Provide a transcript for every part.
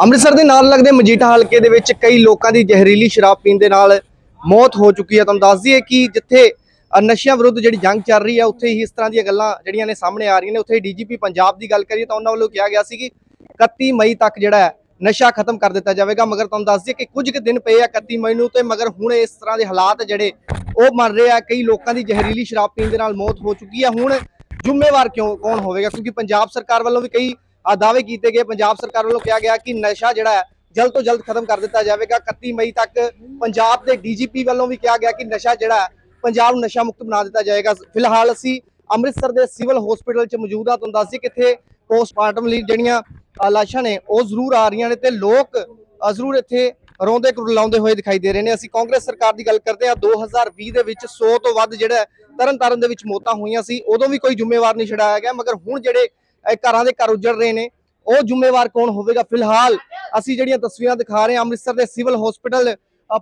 ਅੰਮ੍ਰਿਤਸਰ ਦੇ ਨਾਲ ਲੱਗਦੇ ਮਜੀਠਾ ਹਲਕੇ ਦੇ ਵਿੱਚ ਕਈ ਲੋਕਾਂ ਦੀ ਜ਼ਹਿਰੀਲੀ ਸ਼ਰਾਬ ਪੀਣ ਦੇ ਨਾਲ ਮੌਤ ਹੋ ਚੁੱਕੀ ਹੈ। ਤੁਹਾਨੂੰ ਦੱਸ ਦਈਏ ਕਿ ਜਿੱਥੇ ਨਸ਼ਿਆਂ ਵਿਰੁੱਧ ਜਿਹੜੀ ਜੰਗ ਚੱਲ ਰਹੀ ਹੈ, ਉੱਥੇ ਹੀ ਇਸ ਤਰ੍ਹਾਂ ਦੀਆਂ ਗੱਲਾਂ ਜਿਹੜੀਆਂ ਨੇ ਸਾਹਮਣੇ ਆ ਰਹੀਆਂ ਨੇ। ਉੱਥੇ ਡੀਜੀਪੀ ਪੰਜਾਬ ਦੀ ਗੱਲ ਕਰੀਏ ਤਾਂ ਉਹਨਾਂ ਵੱਲੋਂ ਕਿਹਾ ਗਿਆ ਸੀ ਕਿ 31 ਮਈ ਤੱਕ ਜਿਹੜਾ ਹੈ, ਨਸ਼ਾ ਖਤਮ ਕਰ ਦਿੱਤਾ ਜਾਵੇਗਾ। ਮਗਰ ਤੁਹਾਨੂੰ ਦੱਸ ਦਈਏ ਕਿ ਕੁਝ ਕੁ ਦਿਨ ਪਏ ਆ 31 ਮਈ ਨੂੰ ਤੇ ਮਗਰ ਹੁਣ ਇਸ ਤਰ੍ਹਾਂ ਦੇ ਹਾਲਾਤ ਜਿਹੜੇ ਉਹ ਬਣ ਰਹੇ ਆ। ਕਈ ਲੋਕਾਂ ਦੀ ਜ਼ਹਿਰੀਲੀ ਸ਼ਰਾਬ ਪੀਣ ਦੇ ਨਾਲ ਮੌਤ ਹੋ ਚੁੱਕੀ ਹੈ। ਹੁਣ ਜ਼ਿੰਮੇਵਾਰ ਕਿਉਂ, ਕੌਣ ਹੋਵੇਗਾ? ਕਿਉਂਕਿ ਪੰਜਾਬ ਸਰਕਾਰ ਵੱਲੋਂ ਵੀ ਕਈ ਦਾਅਵੇ ਕੀਤੇ ਗਏ। ਪੰਜਾਬ ਸਰਕਾਰ ਵੱਲੋਂ ਕਿਹਾ ਗਿਆ ਕਿ ਨਸ਼ਾ ਜਿਹੜਾ ਹੈ, ਜਲਦ ਤੋਂ ਜਲਦ ਖਤਮ ਕਰ ਦਿੱਤਾ ਜਾਵੇਗਾ। 31 ਮਈ ਤੱਕ ਪੰਜਾਬ ਦੇ ਡੀਜੀਪੀ ਵੱਲੋਂ ਵੀ ਕਿਹਾ ਗਿਆ ਕਿ ਨਸ਼ਾ ਜਿਹੜਾ ਪੰਜਾਬ ਨੂੰ ਨਸ਼ਾ ਮੁਕਤ ਬਣਾ ਦਿੱਤਾ ਜਾਏਗਾ। ਫਿਲਹਾਲ ਅਸੀਂ ਅੰਮ੍ਰਿਤਸਰ ਦੇ ਸਿਵਲ ਹਸਪੀਟਲ 'ਚ ਮੌਜੂਦ ਆ ਤੁਹਾਨੂੰ ਦੱਸ ਦਈਏ ਕਿੱਥੇ ਪੋਸਟਮਾਰਟਮ ਲਈ ਜਿਹੜੀਆਂ ਲਾਸ਼ਾਂ ਨੇ, ਉਹ ਜ਼ਰੂਰ ਆ ਰਹੀਆਂ ਨੇ ਤੇ ਲੋਕ ਜ਼ਰੂਰ ਇੱਥੇ ਰੋਂਦੇ ਕੁਰਲਾਉਂਦੇ ਹੋਏ ਦਿਖਾਈ ਦੇ ਰਹੇ ਨੇ। ਅਸੀਂ ਕਾਂਗਰਸ ਸਰਕਾਰ ਦੀ ਗੱਲ ਕਰਦੇ ਹਾਂ। 2020 ਦੇ ਵਿੱਚ 100 ਤੋਂ ਵੱਧ ਜਿਹੜਾ ਹੈ ਤਰਨ ਤਾਰਨ ਦੇ ਵਿੱਚ ਮੌਤਾਂ ਹੋਈਆਂ ਸੀ। ਉਦੋਂ ਵੀ ਕੋਈ ਜ਼ਿੰਮੇਵਾਰ ਨਹੀਂ ਛਡਾਇਆ ਗਿਆ, ਮਗਰ ਹੁਣ ਜਿਹੜੇ ਘਰਾਂ ਦੇ ਘਰ ਉਜੜ ਰਹੇ ਨੇ। ਉਹ ਜ਼ਿੰਮੇਵਾਰ ਕੌਣ ਹੋਵੇਗਾ? ਫਿਲਹਾਲ ਅਸੀਂ ਜਿਹੜੀਆਂ ਤਸਵੀਰਾਂ ਦਿਖਾ ਰਹੇ ਹਾਂ, ਅੰਮ੍ਰਿਤਸਰ ਦੇ ਸਿਵਲ ਹਸਪੀਟਲ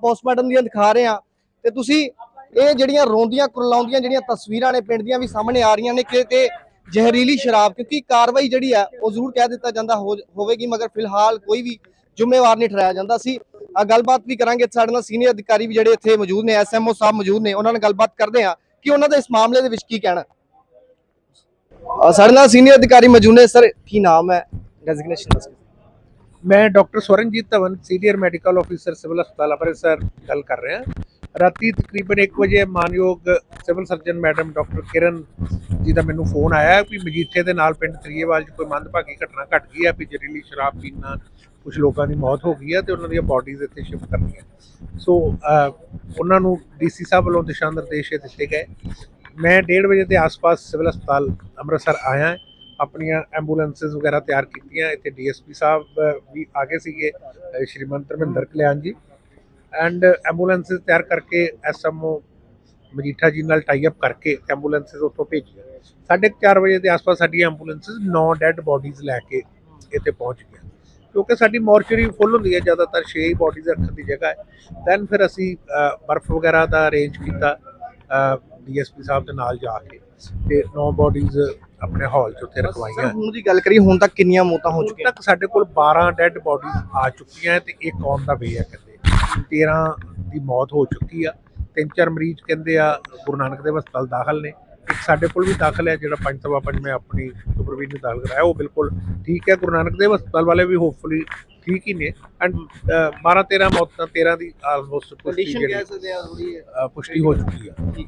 ਪੋਸਟਮਾਰਟਮ ਦੀਆਂ ਦਿਖਾ ਰਹੇ ਹਾਂ। ਤੇ ਤੁਸੀਂ ਇਹ ਜਿਹੜੀਆਂ ਰੋਂਦੀਆਂ, ਕੁਰਲਾਉਂਦੀਆਂ ਜਿਹੜੀਆਂ ਤਸਵੀਰਾਂ ਨੇ, ਪਿੰਡ ਦੀਆਂ ਵੀ ਸਾਹਮਣੇ ਆ ਰਹੀਆਂ ਨੇ ਕਿ ਤੇ ਜ਼ਹਿਰੀਲੀ ਸ਼ਰਾਬ, ਕਿਉਂਕਿ ਕਾਰਵਾਈ ਜਿਹੜੀ ਆ ਉਹ ਜ਼ਰੂਰ ਕਹਿ ਦਿੱਤਾ ਜਾਂਦਾ ਹੋਵੇਗੀ, ਮਗਰ ਫਿਲਹਾਲ ਕੋਈ ਵੀ ਜ਼ਿੰਮੇਵਾਰ ਨਹੀਂ ਠਹਿਰਾਇਆ ਜਾਂਦਾ। ਸੀ ਆ ਗੱਲਬਾਤ ਵੀ ਕਰਾਂਗੇ। ਸਾਡੇ ਨਾਲ ਸੀਨੀਅਰ ਅਧਿਕਾਰੀ ਵੀ ਜਿਹੜੇ ਇੱਥੇ ਮੌਜੂਦ ਨੇ ਐਸਐਮਓ ਸਾਹਿਬ ਮੌਜੂਦ ਨੇ, ਉਹਨਾਂ ਨਾਲ ਗੱਲਬਾਤ ਕਰਦੇ ਆ ਕਿ ਉਹਨਾਂ ਦਾ ਇਸ ਮਾਮਲੇ ਦੇ ਵਿੱਚ ਕੀ ਕਹਿਣਾ? ਸਾਡੇ ਨਾਲ ਸੀਨੀਅਰ ਅਧਿਕਾਰੀ ਮੌਜੂਦ ਨੇ। ਸਰ, ਕੀ ਨਾਮ ਹੈ? ਡੈਜ਼ਿਗਨੇਸ਼ਨ ਦੱਸੋ। ਮੈਂ doctor Swaranjit Dhawan senior medical officer civil ਹਸਪਤਾਲ ਅੰਮ੍ਰਿਤਸਰ ਗੱਲ ਕਰ ਰਿਹਾ। ਰਾਤੀ ਤਕਰੀਬਨ 1 ਵਜੇ ਮਾਨਯੋਗ civil surgeon madam doctor Kiran ji ਦਾ ਮੈਨੂੰ ਫੋਨ ਆਇਆ ਕਿ ਮਜੀਠੇ ਦੇ ਨਾਲ ਪਿੰਡ ਤਰੀਏਵਾਲ 'ਚ ਕੋਈ ਮੰਦਭਾਗੀ ਘਟਨਾ ਘਟ ਗਈ ਹੈ ਵੀ ਜ਼ਹਿਰੀਲੀ ਸ਼ਰਾਬ ਪੀਣ ਨਾਲ ਕੁਝ ਲੋਕਾਂ ਦੀ ਮੌਤ ਹੋ ਗਈ ਹੈ ਤੇ ਉਹਨਾਂ ਦੀਆਂ ਬਾਡੀਜ਼ ਇੱਥੇ ਸ਼ਿਫਟ ਕਰਨੀਆਂ। ਸੋ ਉਹਨਾਂ ਨੂੰ ਡੀਸੀ ਸਾਹਿਬ ਵੱਲੋਂ ਦਿਸ਼ਾ ਨਿਰਦੇਸ਼ ਦਿੱਤੇ ਗਏ। ਮੈਂ 1:30 ਵਜੇ ਦੇ ਆਸ-ਪਾਸ ਸਿਵਲ ਹਸਪਤਾਲ ਅੰਮ੍ਰਿਤਸਰ ਆਇਆ ਆਪਣੀਆਂ ਐਂਬੂਲੈਂਸਸ ਵਗੈਰਾ ਤਿਆਰ ਕੀਤੀਆਂ। ਇੱਥੇ ਡੀਐਸਪੀ ਸਾਹਿਬ ਵੀ ਆ ਗਏ ਸੀਗੇ ਅ, ਸ਼੍ਰੀਮੰਤ ਧਰਮਿੰਦਰ ਕਲਿਆਣ ਜੀ। ਐਂਡ ਐਂਬੂਲੈਂਸਸ ਤਿਆਰ ਕਰਕੇ ਐਸਐਮਓ ਮਜੀਠਾ ਜੀ ਨਾਲ ਟਾਈ ਅਪ ਕਰਕੇ ਐਂਬੂਲੈਂਸਸ ਉੱਥੋਂ ਭੇਜੀਆਂ। ਸਾਢੇ ਕੁ ਚਾਰ ਵਜੇ ਦੇ ਆਸ-ਪਾਸ ਸਾਡੀ ਐਂਬੂਲੈਂਸਸ 9 ਡੈੱਡ ਬਾਡੀਜ਼ ਲੈ ਕੇ ਇੱਥੇ ਪਹੁੰਚ ਗਈਆਂ। ਕਿਉਂਕਿ ਸਾਡੀ ਮੋਰਚਰੀ ਫੁੱਲ ਹੁੰਦੀ ਹੈ ਜ਼ਿਆਦਾਤਰ 6 ਹੀ ਬਾਡੀਜ਼ ਰੱਖਣ ਦੀ ਜਗ੍ਹਾ ਹੈ। ਦੈਨ ਫਿਰ ਅਸੀਂ ਬਰਫ਼ ਵਗੈਰਾ ਦਾ ਅਰੇਂਜ ਕੀਤਾ। ਡੀਐਸਪੀ ਸਾਹਿਬ ਦੇ ਨਾਲ ਜਾ ਕੇ ਤੇ 9 ਬਾਡੀਜ਼ ਆਪਣੇ ਹਾਲ 'ਚ ਉੱਥੇ ਰਖਵਾਈਆਂ। ਹੁਣ ਦੀ ਗੱਲ ਕਰੀਏ ਹੁਣ ਤੱਕ ਕਿੰਨੀਆਂ ਮੌਤਾਂ ਹੋ ਚੁੱਕੀਆਂ? ਤੱਕ ਸਾਡੇ ਕੋਲ 12 ਡੈੱਡ ਬਾਡੀਜ਼ ਆ ਚੁੱਕੀਆਂ ਹੈ ਤੇ ਇੱਕ ਆਉਣ ਦਾ ਵੇ ਹੈ ਕਹਿੰਦੇ। 13 ਦੀ ਮੌਤ ਹੋ ਚੁੱਕੀ ਆ ਤਿੰਨ ਚਾਰ ਮਰੀਜ਼ ਕਹਿੰਦੇ ਆ ਗੁਰੂ ਨਾਨਕ ਦੇਵ ਹਸਪਤਾਲ ਦਾਖਲ ਨੇ। ਇੱਕ ਸਾਡੇ ਕੋਲ ਵੀ ਦਾਖਲ ਹੈ ਜਿਹੜਾ ਪੰਜ ਸਵਾ ਪੰਜ ਮੈਂ ਆਪਣੀ ਸੁਪਰਵੀਜ਼ਨ ਨੂੰ ਦਾਖਲ ਕਰਾਇਆ ਉਹ ਬਿਲਕੁਲ ਠੀਕ ਹੈ। ਗੁਰੂ ਨਾਨਕ ਦੇਵ ਹਸਪਤਾਲ ਵਾਲੇ ਵੀ ਹੋਪਫੁਲੀ ਠੀਕ ਹੀ ਨੇ। ਐਂਡ 12 13 ਮੌਤਾਂ 13 ਦੀ ਆਲਮੋਸਟ ਥੋੜੀ ਪੁਸ਼ਟੀ ਹੋ ਚੁੱਕੀ ਆ। ਹਾਂਜੀ।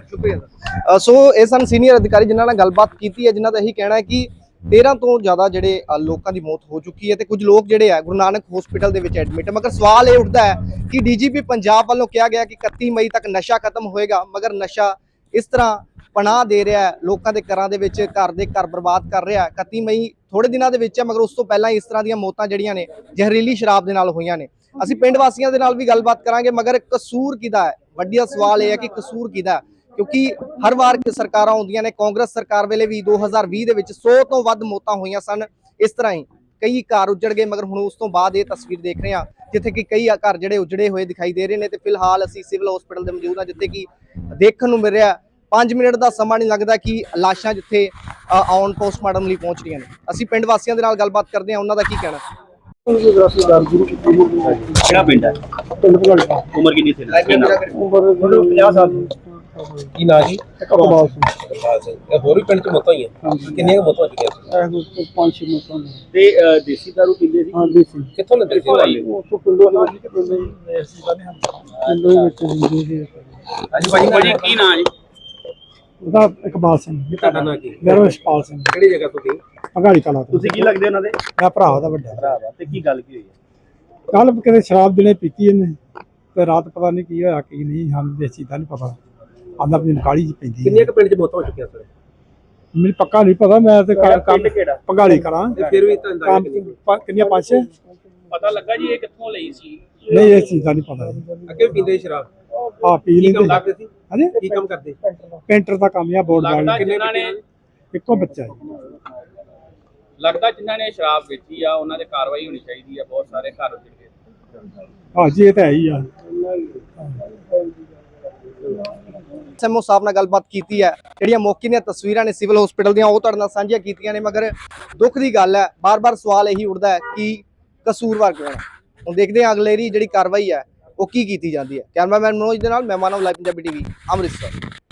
ਸ਼ੁਕਰੀਆ ਸਰ। ਸੋ ਇਹ ਸਨ ਸੀਨੀਅਰ ਅਧਿਕਾਰੀ ਜਿਨ੍ਹਾਂ ਨਾਲ ਗੱਲਬਾਤ ਕੀਤੀ ਹੈ, ਜਿਨ੍ਹਾਂ ਦਾ ਇਹੀ ਕਹਿਣਾ ਹੈ ਕਿ 13 ਤੋਂ ਜ਼ਿਆਦਾ ਜਿਹੜੇ ਲੋਕਾਂ ਦੀ ਮੌਤ ਹੋ ਚੁੱਕੀ ਹੈ ਤੇ ਕੁਝ ਲੋਕ ਜਿਹੜੇ ਆ, ਗੁਰੂ ਨਾਨਕ ਹਸਪੀਟਲ ਦੇ ਵਿੱਚ ਐਡਮਿਟ ਹੈ। ਮਗਰ ਸਵਾਲ ਇਹ ਉੱਠਦਾ ਹੈ ਕਿ ਡੀਜੀਪੀ ਪੰਜਾਬ ਵੱਲੋਂ ਕਿਹਾ ਗਿਆ ਕਿ 31 ਮਈ ਤੱਕ ਨਸ਼ਾ ਖਤਮ ਹੋਏਗਾ, ਮਗਰ ਨਸ਼ਾ ਇਸ ਤਰ੍ਹਾਂ ਪਨਾਹ ਦੇ ਰਿਹਾ ਹੈ, ਲੋਕਾਂ ਦੇ ਘਰਾਂ ਦੇ ਵਿੱਚ, ਘਰ ਦੇ ਘਰ ਬਰਬਾਦ ਕਰ ਰਿਹਾ ਹੈ। 31 ਮਈ ਥੋੜੇ ਦਿਨਾਂ ਦੇ ਵਿੱਚ ਹੈ, ਮਗਰ ਉਸ ਤੋਂ ਪਹਿਲਾਂ ਇਸ ਤਰ੍ਹਾਂ ਦੀਆਂ ਮੌਤਾਂ ਜਿਹੜੀਆਂ ਨੇ, ਜ਼ਹਿਰੀਲੀ ਸ਼ਰਾਬ ਦੇ ਨਾਲ ਹੋਈਆਂ ਨੇ। ਅਸੀਂ ਪਿੰਡ ਵਾਸੀਆਂ ਦੇ ਨਾਲ ਵੀ ਗੱਲਬਾਤ ਕਰਾਂਗੇ, ਮਗਰ ਕਸੂਰ ਕਿਹਦਾ ਹੈ? ਵੱਡੀਆ ਸਵਾਲ ਇਹ ਹੈ ਕਿ ਕਸੂਰ ਕਿਹਦਾ ਕਿਉਂਕਿ ਹਰ ਵਾਰ ਕਿ ਸਰਕਾਰਾਂ ਆਉਂਦੀਆਂ ਨੇ ਕਾਂਗਰਸ ਸਰਕਾਰ ਵੇਲੇ ਵੀ 2020 ਦੇ ਵਿੱਚ 100 ਤੋਂ ਵੱਧ ਮੌਤਾਂ ਹੋਈਆਂ ਸਨ ਇਸ ਤਰ੍ਹਾਂ ਹੀ ਕਈ ਘਰ ਉਜੜ ਗਏ ਮਗਰ ਹੁਣ ਉਸ ਤੋਂ ਬਾਅਦ ਇਹ ਤਸਵੀਰ ਦੇਖ ਰਹੇ ਹਾਂ ਜਿੱਥੇ ਕਿ ਕਈ ਘਰ ਜਿਹੜੇ ਉਜੜੇ ਹੋਏ ਦਿਖਾਈ ਦੇ ਰਹੇ ਨੇ ਤੇ ਫਿਲਹਾਲ ਅਸੀਂ ਸਿਵਲ ਹਸਪੀਟਲ ਦੇ ਮੌਜੂਦ ਹਾਂ ਜਿੱਥੇ ਕਿ ਦੇਖਣ ਨੂੰ ਮਿਲ ਰਿਹਾ 5 ਮਿੰਟ ਦਾ ਸਮਾਂ ਨਹੀਂ ਲੱਗਦਾ ਕਿ ਲਾਸ਼ਾਂ ਜਿੱਥੇ ਅ, ਆਉਣ ਪੋਸਟਮਾਰਟਮ ਲਈ ਪਹੁੰਚ ਰਹੀਆਂ ਨੇ। ਅਸੀਂ ਪਿੰਡ ਵਾਸੀਆਂ ਦੇ ਨਾਲ ਗੱਲਬਾਤ ਕਰਦੇ ਹਾਂ ਉਹਨਾਂ ਦਾ ਕੀ ਕਹਿਣਾ ਕਿਹੜਾ ਪਿੰਡ ਹੈ? ਪਿੰਡ ਭਗੜਕਾ ਉਮਰ ਕਿੰਨੀ ਸੀ? ਇਹਨਾਂ ਦੀ? ਉਮਰ 50 ਸਾਲ ਦੀ। ਕੀ ਨਾਂ ਜੀ? ਕਬਾਲ ਸਿੰਘ। ਇਹ ਹੋਰ ਵੀ ਪਿੰਡ 'ਚ ਮੌਤਾਂ ਹੀ ਹੈ ਕਿੰਨੀਆਂ ਕੁ ਮੌਤਾਂ ਹੋ ਚੁੱਕੀਆਂ ਇਹ ਕੋਈ ਪੰਜ ਛੇ ਮੌਤਾਂ ਨੇ ਤੇ ਅਹ, ਦੇਸੀ ਦਾਰੂ ਪੀਂਦੇ ਸੀ? ਹਾਂ ਦੇਸੀ। ਕਿੱਥੋਂ ਲੈਂਦੇ ਸੀ? ਕਿੱਥੋਂ ਉਹ ਤੋਂ ਪਿੰਡੋਂ ਦੇ ਵਿੱਚ ਪਿੰਡੋਂ ਹੀ। ਪਿੰਡੋਂ ਹੀ ਵਿੱਚ ਹੁੰਦੀ ਸੀ। ਹਾਂਜੀ ਭਾਜੀ ਭਾਜੀ ਕੀ ਨਾਂ ਜੀ? ਉਹਦਾ ਇਕਬਾਲ ਸਿੰਘ। ਤੁਹਾਡਾ ਨਾਂ ਕੀ? ਮੇਰਾ ਇਸ਼ਪਾਲ ਸਿੰਘ। ਕਿਹੜੀ ਜਗ੍ਹਾ ਤੋਂ ਸੀ? ਭਗਾੜੀ ਕਲਾ ਤੋਂ। ਤੁਸੀਂ ਕੀ ਲੱਗਦੇ ਉਹਨਾਂ ਦੇ? ਮੇਰਾ ਭਰਾ ਉਹਦਾ ਵੱਡਾ। ਭਰਾ ਵਾ। ਤੇ ਕੀ ਗੱਲ ਕੀ ਹੋਈ? ਹੈ ਕੱਲ ਕਿਤੇ ਸ਼ਰਾਬ ਦਿਨੇ ਪੀਤੀ ਇਹਨੇ ਤੇ ਰਾਤ ਪਤਾ ਨਹੀਂ ਕੀ ਹੋਇਆ ਕੀ ਨਹੀਂ ਸਾਨੂੰ ਇਸ ਚੀਜ਼ ਦਾ ਨਹੀਂ ਪਤਾ। ਆਂਦਾ ਵੀ ਕਾਲੀ ਜੀ ਪੈਂਦੀ ਕਿੰਨੀਆਂ ਕੁ ਪਿੰਡ 'ਚ ਮੌਤਾਂ ਹੋ ਚੁੱਕੀਆਂ ਸਰ? ਮੈਨੂੰ ਪੱਕਾ ਨਹੀਂ ਪਤਾ ਮੈਂ ਤੇ ਕੰਮ- ਕੰਮ? ਭਗਾੜੀ ਕਰਾਂ। ਤੇ ਫਿਰ ਵੀ ਤਾਂ ਅੰਦਾਜ਼ਾ ਕੰਮ ਕਿੰਨੀ- ਪ- ਕਿੰਨੀਆਂ ਪੰਜ ਛੇ? ਪਤਾ ਲੱਗਾ ਜੀ ਇਹ ਕਿੱਥੋਂ ਲਈ ਸੀ? ਨਹੀਂ ਇਸ ਚੀਜ਼ ਦਾ ਨਹੀਂ ਪਤਾ ਜੀ। ਅੱਗੇ ਵੀ ਪੀਂਦੇ ਸੀ ਸ਼ਰਾਬ? ਆ ਪੀ ਕੀ ਕੰਮ ਲੈਂਦੇ ਕਰਦੇ ਸੀ? ਹਾਂਜੀ? ਕੀ ਕੰਮ ਕਰਦੇ ਪੇਂਟਰ ਦਾ ਕੰਮ ਆ ਬੋਰਡ ਲੱਗਦਾ ਦਾ। ਕਿੰਨੇ ਜਿਨ੍ਹਾਂ ਨੇ ਇੱਕੋ ਬੱਚਾ ਹੈ ਲੱਗਦਾ ਜਿਨ੍ਹਾਂ ਨੇ ਸ਼ਰਾਬ ਵੇਚੀ ਆ ਉਹਨਾਂ ਤੇ ਕਾਰਵਾਈ ਹੋਣੀ ਚਾਹੀਦੀ ਆ ਬਹੁਤ ਸਾਰੇ ਘਰ ਉੱਜੜ ਗਏ ਹਾਂ ਇਹ ਤਾਂ ਹੈ ਹੀ ਆ। ਐਸਐਮਓ ਸਾਹਿਬ ਨਾਲ ਗੱਲਬਾਤ ਕੀਤੀ ਹੈ। ਜਿਹੜੀਆਂ ਮੌਕੇ ਦੀਆਂ ਤਸਵੀਰਾਂ ਨੇ ਸਿਵਲ ਹਸਪੀਟਲ ਦੀਆਂ, ਉਹ ਤੁਹਾਡੇ ਨਾਲ ਸਾਂਝੀਆਂ ਕੀਤੀਆਂ ਨੇ, ਮਗਰ ਦੁੱਖ ਦੀ ਗੱਲ ਹੈ, ਬਾਰ-ਬਾਰ ਸਵਾਲ ਇਹੀ ਉੱਠਦਾ ਹੈ ਕਿ ਕਸੂਰਵਾਰ ਕਿਉਂ ਹੈ? ਹੁਣ ਦੇਖਦੇ ਹਾਂ ਅਗਲੇਰੀ ਜਿਹੜੀ ਕਾਰਵਾਈ ਹੈ, ਉਹ ਕੀ ਕੀਤੀ ਜਾਂਦੀ ਹੈ। ਕੈਮਰਾਮੈਨ ਮਨੋਜ ਦੇ ਨਾਲ ਮਹਿਮਾਨ ਮਾਨਵ ਲਾਈਵ ਪੰਜਾਬੀ ਟੀਵੀ, ਅੰਮ੍ਰਿਤਸਰ।